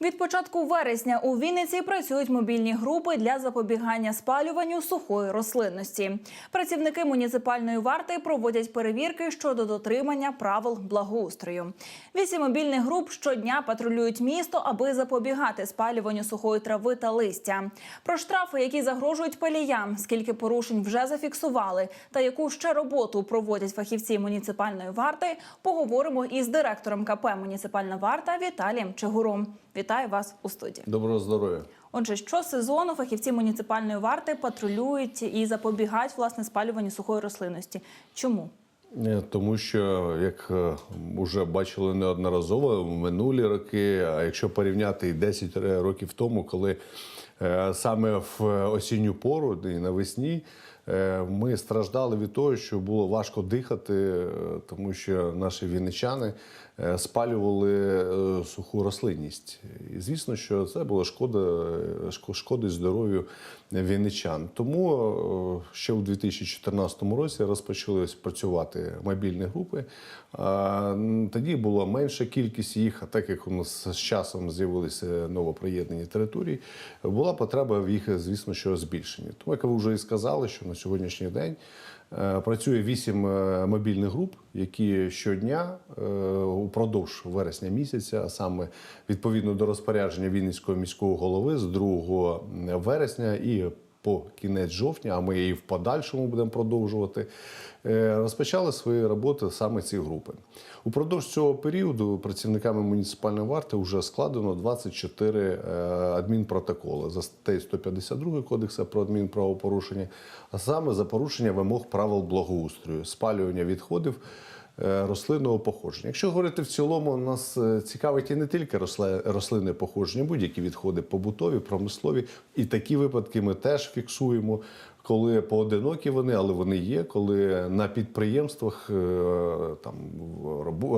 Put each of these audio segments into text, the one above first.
Від початку вересня у Вінниці працюють мобільні групи для запобігання спалюванню сухої рослинності. Працівники муніципальної варти проводять перевірки щодо дотримання правил благоустрою. Вісім мобільних груп щодня патрулюють місто, аби запобігати спалюванню сухої трави та листя. Про штрафи, які загрожують паліям, скільки порушень вже зафіксували, та яку ще роботу проводять фахівці муніципальної варти, поговоримо із директором КП Муніципальна варта Віталієм Чигуром. Вітаю вас у студії. Доброго здоров'я. Отже, щосезону фахівці муніципальної варти патрулюють і запобігають власне спалюванню сухої рослинності. Чому? Е, Тому що, як вже бачили неодноразово в минулі роки, а якщо порівняти і 10 років тому, коли е, саме в осінню пору і навесні е, ми страждали від того, що було важко дихати, е, тому що наші вінничани е, спалювали е, суху рослинність. І звісно, що це було шкода, е, здоров'ю вінничан. Тому е, ще у 2014 році розпочали працювати мобільні групи. Тоді була менша кількість їх, а так як у нас з часом з'явилися новоприєднані території, була потреба в їх, звісно, що збільшенні. Тому, як ви вже і сказали, що на сьогоднішній день. Е, працює вісім е, мобільних груп, які щодня е, упродовж вересня місяця, а саме відповідно до розпорядження Вінницького міського голови з 2 вересня і по кінець жовтня, а ми і в подальшому будемо продовжувати, е, розпочали свої роботи саме ці групи. Упродовж цього періоду працівниками муніципальної варти вже складено 24 е, адмінпротоколи за статтею 152 Кодексу про адмінправопорушення, а саме за порушення вимог правил благоустрою, спалювання відходів рослинного походження. Якщо говорити в цілому, нас е, цікавить і не тільки рослинне походження, будь-які відходи побутові, промислові. І такі випадки ми теж фіксуємо, коли поодинокі вони, але вони є, коли на підприємствах е, там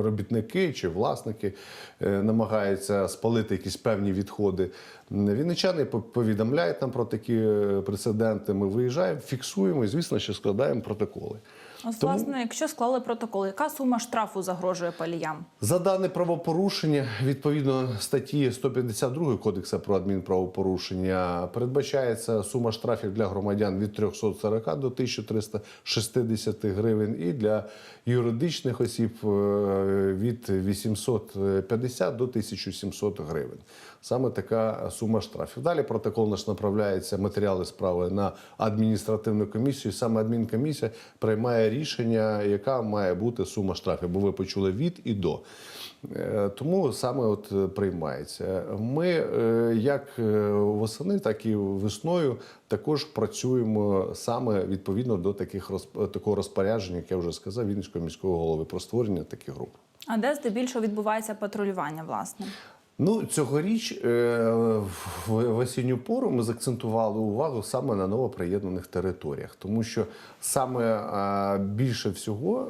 робітники чи власники е, намагаються спалити якісь певні відходи. Вінничани по- повідомляють нам про такі е, прецеденти. Ми виїжджаємо, фіксуємо і, звісно, що складаємо протоколи. Ось, Тому- власне, якщо склали протокол, яка сума штрафу загрожує паліям? За дане правопорушення, відповідно статті 152 Кодексу про адмінправопорушення, передбачається сума штрафів для громадян від 340 до 1360 гривень і для юридичних осіб е, від 850 до 1700 гривень. Саме така сума штрафів. Далі протокол наш направляється матеріали справи на адміністративну комісію. Саме адмінкомісія приймає рішення, яка має бути сума штрафів, бо ви почули від і до. Е, Тому саме от е, приймається. Ми е, як восени, так і весною також працюємо саме відповідно до таких такого розпорядження, як я вже сказав, Вінницького міського голови про створення таких груп. А де здебільшого відбувається патрулювання, власне? Ну, цьогоріч е, в осінню пору ми закцентували увагу саме на новоприєднаних територіях, тому що саме е, більше всього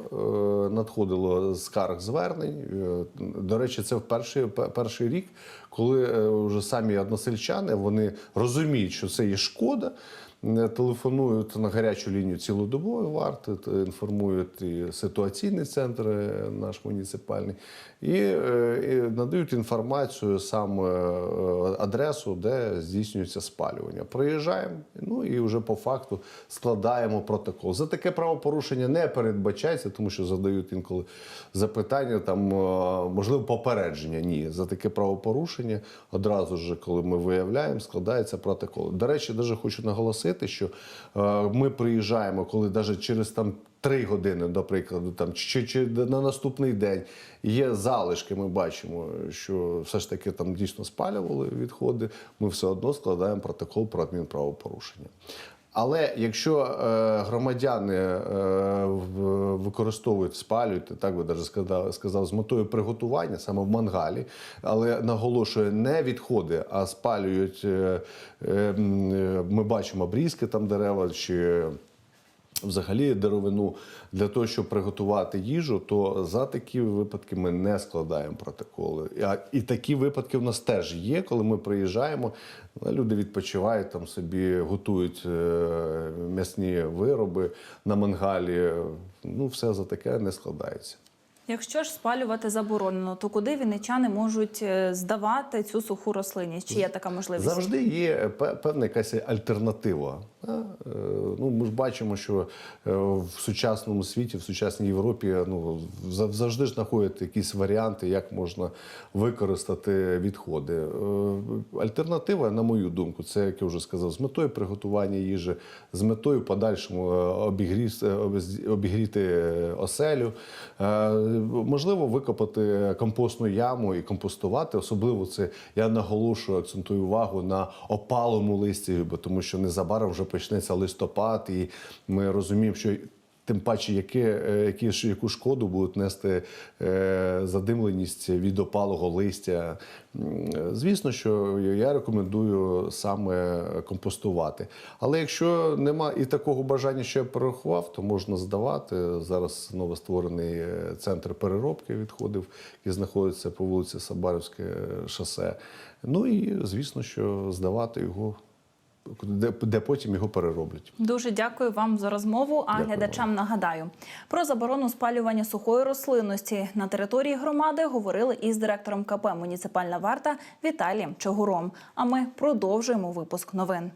е, надходило скарг звернень. До речі, це в перший, перший рік, коли вже самі односельчани вони розуміють, що це є шкода. Е, Телефонують на гарячу лінію цілодобової варти, інформують і ситуаційний центр е, наш муніципальний, і, е, і надають інформацію саме е, адресу, де здійснюється спалювання. Приїжджаємо, ну і вже по факту складаємо протокол. За таке правопорушення не передбачається, тому що задають інколи запитання, там е, можливо попередження. Ні, за таке правопорушення одразу ж, коли ми виявляємо, складається протокол. До речі, даже хочу наголосити, що е, ми приїжджаємо, коли навіть через там. Три години, до прикладу, там чи, чи на наступний день є залишки. Ми бачимо, що все ж таки там дійсно спалювали відходи. Ми все одно складаємо протокол про адмінправопорушення. Але якщо е, громадяни е, використовують, спалюють, так би даже сказав, сказав, з метою приготування саме в мангалі, але наголошує не відходи, а спалюють. Е, е, е, ми бачимо обрізки там дерева чи взагалі деревину для того, щоб приготувати їжу, то за такі випадки ми не складаємо протоколи. І такі випадки в нас теж є, коли ми приїжджаємо, люди відпочивають там собі, готують е, м'ясні вироби на мангалі. Ну, все за таке не складається. Якщо ж спалювати заборонено, то куди вінничани можуть е, здавати цю суху рослинність? Чи є така можливість? Завжди є пе- певна якась альтернатива. Е, Ну, ми ж бачимо, що е, в сучасному світі, в сучасній Європі ну, зав- завжди ж знаходять якісь варіанти, як можна використати відходи. Альтернатива, на мою думку, це, як я вже сказав, з метою приготування їжі, з метою подальшому обігріти оселю. Можливо, викопати компостну яму і компостувати. Особливо це я наголошую, акцентую увагу на опалому листі, бо тому що незабаром вже почнеться листопад, і ми розуміємо, що. Тим паче, яке, е, які, яку шкоду будуть нести е, задимленість від опалого листя. Звісно, що я рекомендую саме компостувати. Але якщо нема і такого бажання, що я порахував, то можна здавати. Зараз новостворений е, центр переробки відходів, який знаходиться по вулиці Сабарівське шосе. Ну і звісно, що здавати його, де, де потім його перероблять. Дуже дякую вам за розмову. А Дякую глядачам нагадаю про заборону спалювання сухої рослинності на території громади говорили із директором КП Муніципальна варта Віталієм Чогуром. А ми продовжуємо випуск новин.